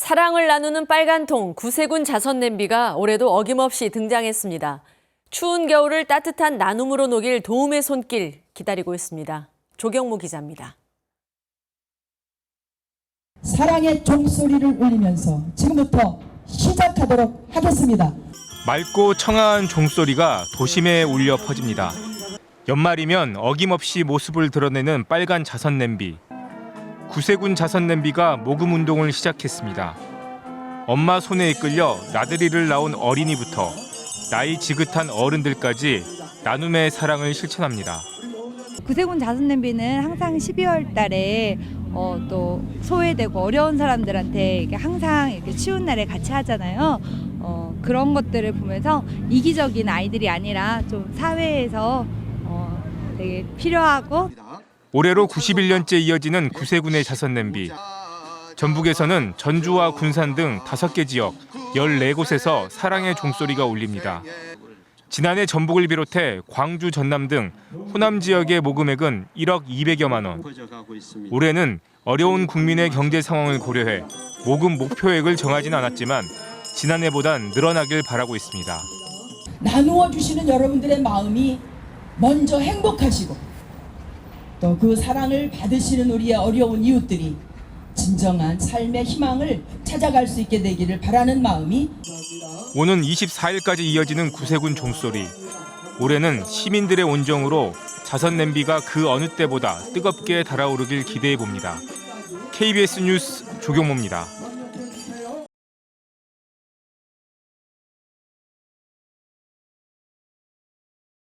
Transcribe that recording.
사랑을 나누는 빨간 통 구세군 자선 냄비가 올해도 어김없이 등장했습니다. 추운 겨울을 따뜻한 나눔으로 녹일 도움의 손길 기다리고 있습니다. 조경무 기자입니다. 사랑의 종소리를 울리면서 지금부터 시작하도록 하겠습니다. 맑고 청아한 종소리가 도심에 울려 퍼집니다. 연말이면 어김없이 모습을 드러내는 빨간 자선 냄비. 구세군 자선 냄비가 모금 운동을 시작했습니다. 엄마 손에 이끌려 나들이를 나온 어린이부터 나이 지긋한 어른들까지 나눔의 사랑을 실천합니다. 구세군 자선 냄비는 항상 12월 달에 어, 또 소외되고 어려운 사람들한테 이게 항상 이렇게 추운 날에 같이 하잖아요. 어, 그런 것들을 보면서 이기적인 아이들이 아니라 좀 사회에서 어, 되게 필요하고 올해로 91년째 이어지는 구세군의 자선 냄비. 전북에서는 전주와 군산 등 5개 지역 14곳에서 사랑의 종소리가 울립니다. 지난해 전북을 비롯해 광주, 전남 등 호남 지역의 모금액은 1억 200여만 원. 올해는 어려운 국민의 경제 상황을 고려해 모금 목표액을 정하진 않았지만 지난해보단 늘어나길 바라고 있습니다. 나누어 주시는 여러분들의 마음이 먼저 행복하시고 또 그 사랑을 받으시는 우리의 어려운 이웃들이 진정한 삶의 희망을 찾아갈 수 있게 되기를 바라는 마음이 오는 24일까지 이어지는 구세군 종소리. 올해는 시민들의 온정으로 자선 냄비가 그 어느 때보다 뜨겁게 달아오르길 기대해 봅니다. KBS 뉴스 조경모입니다.